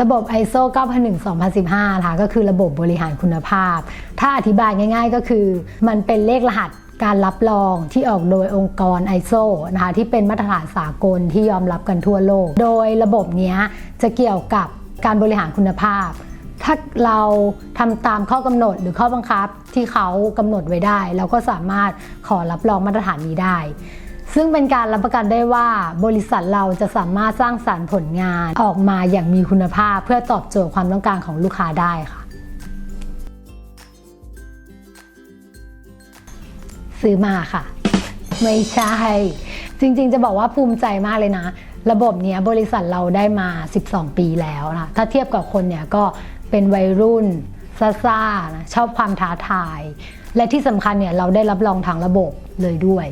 ระบบ ISO 9001-2015 นะคะก็คือระบบบริหารคุณภาพ ถ้าอธิบายง่าย ๆ ก็คือ มันเป็นเลขรหัสการรับรองที่ออกโดยองค์กร ISO นะคะที่เป็นมาตรฐานสากลที่ยอมรับกันทั่วโลก โดยระบบเนี้ยจะเกี่ยวกับการบริหารคุณภาพ ถ้าเราทำตามข้อกำหนดหรือข้อบังคับที่เขากำหนดไว้ได้ เราก็สามารถขอรับรองมาตรฐานนี้ได้ ซึ่งเป็นการรับประกันได้ว่าบริษัทเราจะสามารถสร้างสารรค์ผลงานออกมาอย่างมีคุณภาพ เพื่อตอบโจทย์ความต้องการของลูกค้าได้ค่ะ ซื้อมาค่ะ ไม่ใช่ จริงๆจะบอกว่าภูมิใจมากเลยนะ ระบบเนี้ยบริษัทเราได้มา 12 ปีแล้วนะถ้าเทียบกับคนเนี่ยก็เป็นวัยรุ่นซ่าๆนะชอบความท้าทาย และที่สำคัญเนี่ยเราได้รับรองทางระบบเลยด้วย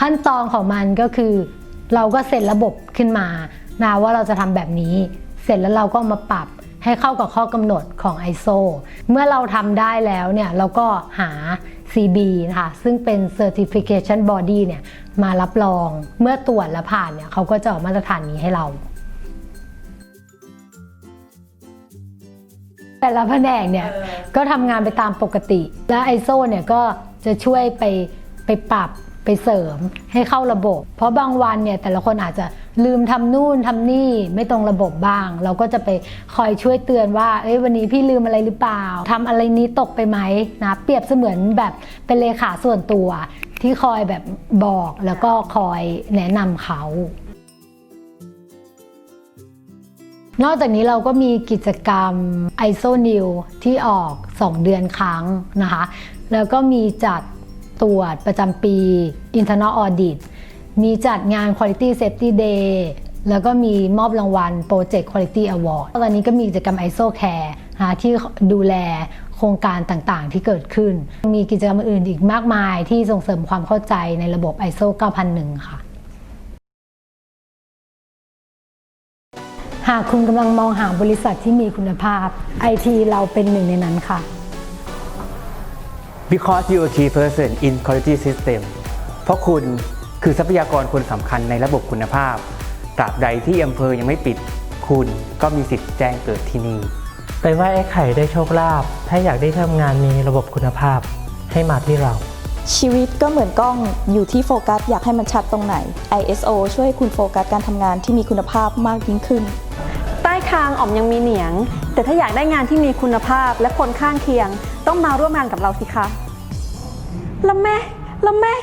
ขั้นตอนของมันก็คือ เราก็เสร็จระบบขึ้นมานะว่าเราจะทำแบบนี้ เสร็จแล้วเราก็มาปรับให้เข้ากับข้อกำหนดของ ISO เมื่อเราทำได้แล้วเนี่ยเราก็หา CB นะคะซึ่งเป็น Certification Body เนี่ยมารับรองเมื่อตรวจและผ่านเนี่ยเขาก็จะออกมาตรฐานนี้ให้เรา แต่ละแผนกเนี่ยก็ทำงานไปตามปกติ และ ISO เนี่ยก็จะช่วยไปไปปรับ ไปเสริมให้เข้าระบบ เพราะบางวันเนี่ยแต่ละคนอาจจะลืมทำนู่นทำนี่ไม่ตรงระบบบ้าง เราก็จะไปคอยช่วยเตือนว่า เอ้ยวันนี้พี่ลืมอะไรหรือเปล่าทำอะไรนี้ตกไปไหมนะเปรียบเสมือนแบบเป็นเลขาส่วนตัวที่คอยแบบบอกแล้วก็คอยแนะนำเขา นอกจากนี้เราก็มีกิจกรรม ISO New ที่ออก 2 เดือนครั้งนะคะ แล้วก็มีจัด ตรวจประจำปี Internal Audit มีจัดงาน Quality Safety Day แล้วก็มีมอบรางวัล Project Quality Award ตอนนี้ก็มีกิจกรรม ISO Care นะคะที่ดูแลโครงการต่างๆ ที่เกิดขึ้น มีกิจกรรมอื่นอีกมากมายที่ส่งเสริมความเข้าใจในระบบ ISO 9001 ค่ะ หากคุณกำลังมองหาบริษัทที่มีคุณภาพ IT เราเป็นหนึ่งในนั้นค่ะ Because you are key person in quality system เพราะคุณคือทรัพยากรคนสำคัญในระบบคุณภาพ ตราบใดที่อำเภอยังไม่ปิด คุณก็มีสิทธิ์แจ้งเกิดที่นี่ ไปไหว่าไอ้ไข่ได้โชคลาภ ถ้าอยากได้ทำงานมีระบบคุณภาพ ให้มาที่เรา ชีวิตก็เหมือนกล้องอยู่ที่โฟกัสอยากให้มันชัดตรงไหน ISO ช่วยให้คุณโฟกัสการทำงานที่มีคุณภาพมากยิ่งขึ้นใต้ คางอ๋อมยังมีเหนียง แต่ถ้าอยากได้งานที่มีคุณภาพและคนข้างเคียง ต้องมาร่วมงานกับเราสิคะละแม่ละแม่